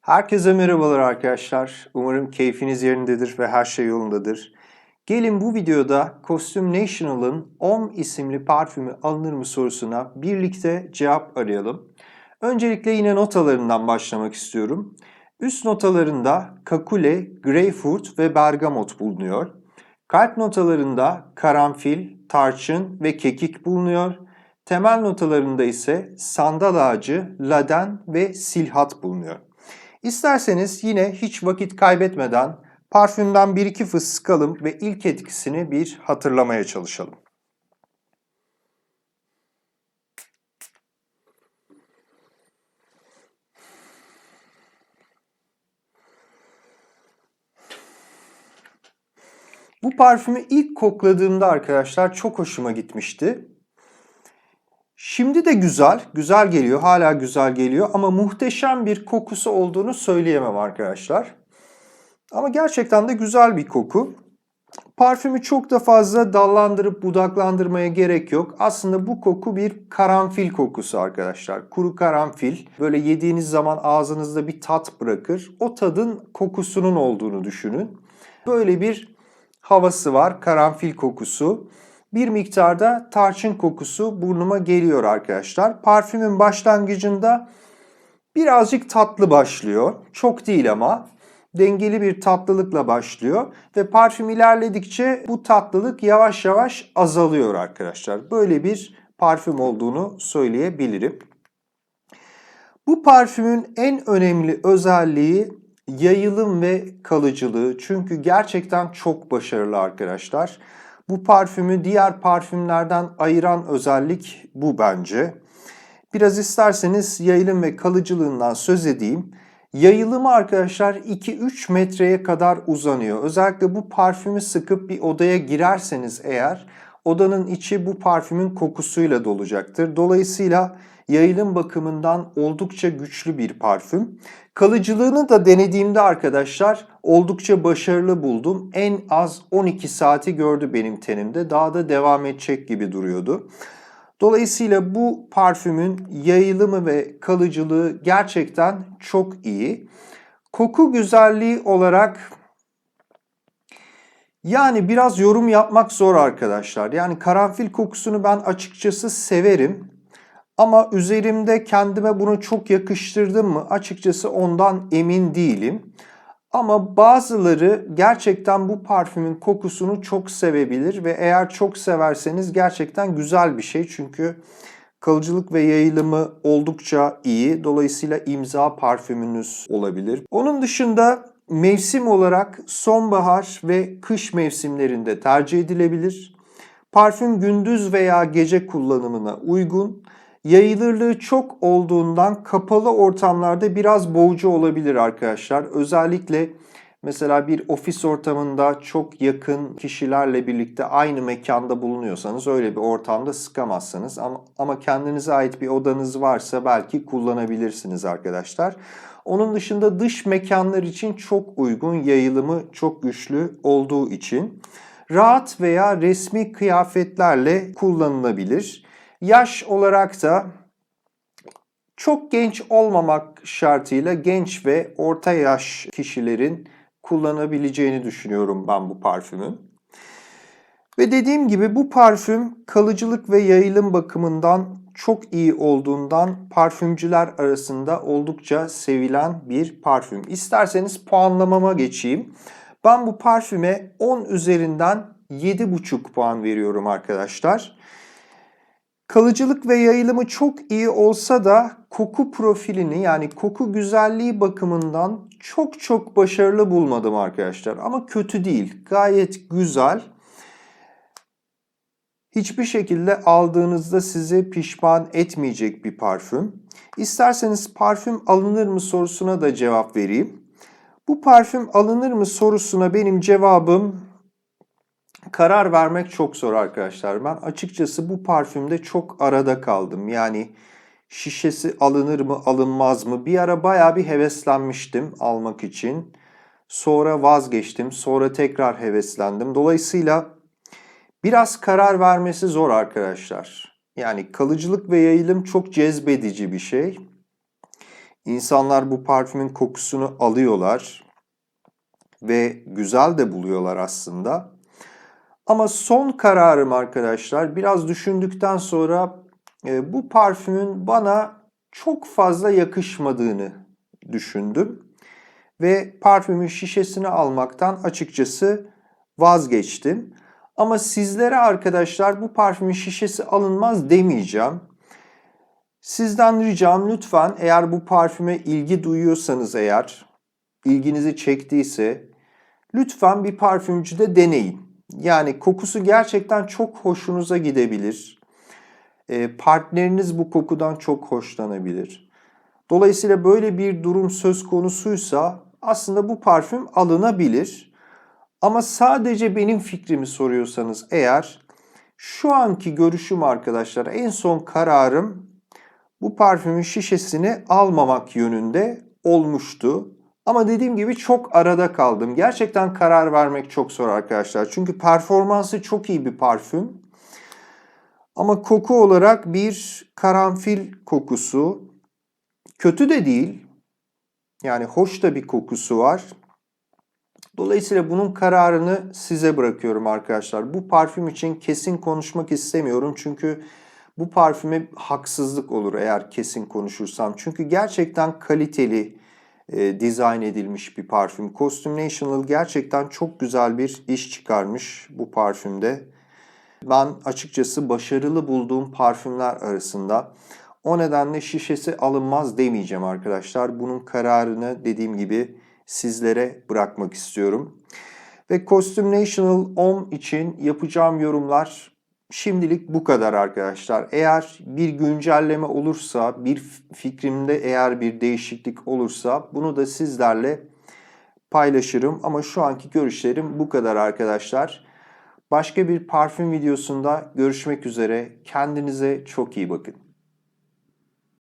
Herkese merhabalar arkadaşlar. Umarım keyfiniz yerindedir ve her şey yolundadır. Gelin bu videoda Costume National'ın Homme isimli parfümü alınır mı sorusuna birlikte cevap arayalım. Öncelikle yine notalarından başlamak istiyorum. Üst notalarında kakule, greyfurt ve bergamot bulunuyor. Kalp notalarında karanfil, tarçın ve kekik bulunuyor. Temel notalarında ise sandal ağacı, laden ve silhat bulunuyor. İsterseniz yine hiç vakit kaybetmeden parfümden bir iki fıs sıkalım ve ilk etkisini bir hatırlamaya çalışalım. Bu parfümü ilk kokladığımda arkadaşlar çok hoşuma gitmişti. Şimdi de güzel, güzel geliyor, hala güzel geliyor ama muhteşem bir kokusu olduğunu söyleyemem arkadaşlar. Ama gerçekten de güzel bir koku. Parfümü çok da fazla dallandırıp budaklandırmaya gerek yok. Aslında bu koku bir karanfil kokusu arkadaşlar. Kuru karanfil. Böyle yediğiniz zaman ağzınızda bir tat bırakır. O tadın kokusunun olduğunu düşünün. Böyle bir havası var, karanfil kokusu. Bir miktarda tarçın kokusu burnuma geliyor arkadaşlar. Parfümün başlangıcında birazcık tatlı başlıyor. Çok değil ama dengeli bir tatlılıkla başlıyor ve parfüm ilerledikçe bu tatlılık yavaş yavaş azalıyor arkadaşlar. Böyle bir parfüm olduğunu söyleyebilirim. Bu parfümün en önemli özelliği yayılım ve kalıcılığı. Çünkü gerçekten çok başarılı arkadaşlar. Bu parfümü diğer parfümlerden ayıran özellik bu bence. Biraz isterseniz yayılım ve kalıcılığından söz edeyim. Yayılımı arkadaşlar 2-3 metreye kadar uzanıyor. Özellikle bu parfümü sıkıp bir odaya girerseniz eğer odanın içi bu parfümün kokusuyla dolacaktır. Dolayısıyla yayılım bakımından oldukça güçlü bir parfüm. Kalıcılığını da denediğimde arkadaşlar oldukça başarılı buldum. En az 12 saati gördü benim tenimde. Daha da devam edecek gibi duruyordu. Dolayısıyla bu parfümün yayılımı ve kalıcılığı gerçekten çok iyi. Koku güzelliği olarak yani biraz yorum yapmak zor arkadaşlar. Yani karanfil kokusunu ben açıkçası severim. Ama üzerimde kendime bunu çok yakıştırdım mı açıkçası ondan emin değilim. Ama bazıları gerçekten bu parfümün kokusunu çok sevebilir ve eğer çok severseniz gerçekten güzel bir şey. Çünkü kalıcılık ve yayılımı oldukça iyi. Dolayısıyla imza parfümünüz olabilir. Onun dışında mevsim olarak sonbahar ve kış mevsimlerinde tercih edilebilir. Parfüm gündüz veya gece kullanımına uygun. Yayılırlığı çok olduğundan kapalı ortamlarda biraz boğucu olabilir arkadaşlar. Özellikle mesela bir ofis ortamında çok yakın kişilerle birlikte aynı mekanda bulunuyorsanız öyle bir ortamda sıkamazsınız. Ama, ama kendinize ait bir odanız varsa belki kullanabilirsiniz arkadaşlar. Onun dışında dış mekanlar için çok uygun, yayılımı çok güçlü olduğu için rahat veya resmi kıyafetlerle kullanılabilir. Yaş olarak da çok genç olmamak şartıyla genç ve orta yaş kişilerin kullanabileceğini düşünüyorum ben bu parfümün. Ve dediğim gibi bu parfüm kalıcılık ve yayılım bakımından çok iyi olduğundan parfümcüler arasında oldukça sevilen bir parfüm. İsterseniz puanlamama geçeyim. Ben bu parfüme 10 üzerinden 7,5 puan veriyorum arkadaşlar. Kalıcılık ve yayılımı çok iyi olsa da koku profilini yani koku güzelliği bakımından çok çok başarılı bulmadım arkadaşlar. Ama kötü değil. Gayet güzel. Hiçbir şekilde aldığınızda sizi pişman etmeyecek bir parfüm. İsterseniz parfüm alınır mı sorusuna da cevap vereyim. Bu parfüm alınır mı sorusuna benim cevabım karar vermek çok zor arkadaşlar. Ben açıkçası bu parfümde çok arada kaldım. Yani şişesi alınır mı alınmaz mı? Bir ara baya bir heveslenmiştim almak için. Sonra vazgeçtim. Sonra tekrar heveslendim. Dolayısıyla biraz karar vermesi zor arkadaşlar. Yani kalıcılık ve yayılım çok cezbedici bir şey. İnsanlar bu parfümün kokusunu alıyorlar ve güzel de buluyorlar aslında. Ama son kararım arkadaşlar biraz düşündükten sonra e, bu parfümün bana çok fazla yakışmadığını düşündüm ve parfümün şişesini almaktan açıkçası vazgeçtim. Ama sizlere arkadaşlar bu parfümün şişesi alınmaz demeyeceğim. Sizden ricam lütfen eğer bu parfüme ilgi duyuyorsanız eğer, ilginizi çektiyse lütfen bir parfümcüde deneyin. Yani kokusu gerçekten çok hoşunuza gidebilir. E, partneriniz bu kokudan çok hoşlanabilir. Dolayısıyla böyle bir durum söz konusuysa aslında bu parfüm alınabilir. Ama sadece benim fikrimi soruyorsanız eğer şu anki görüşüm arkadaşlar en son kararım bu parfümün şişesini almamak yönünde olmuştu. Ama dediğim gibi çok arada kaldım. Gerçekten karar vermek çok zor arkadaşlar. Çünkü performansı çok iyi bir parfüm. Ama koku olarak bir karanfil kokusu. Kötü de değil. Yani hoş da bir kokusu var. Dolayısıyla bunun kararını size bırakıyorum arkadaşlar. Bu parfüm için kesin konuşmak istemiyorum. Çünkü bu parfüme haksızlık olur eğer kesin konuşursam. Çünkü gerçekten kaliteli e, dizayn edilmiş bir parfüm. Costume National gerçekten çok güzel bir iş çıkarmış bu parfümde. Ben açıkçası başarılı bulduğum parfümler arasında. O nedenle şişesi alınmaz demeyeceğim arkadaşlar. Bunun kararını dediğim gibi sizlere bırakmak istiyorum. Ve Costume National 10 için yapacağım yorumlar şimdilik bu kadar arkadaşlar. Eğer bir güncelleme olursa, bir fikrimde eğer bir değişiklik olursa bunu da sizlerle paylaşırım. Ama şu anki görüşlerim bu kadar arkadaşlar. Başka bir parfüm videosunda görüşmek üzere. Kendinize çok iyi bakın.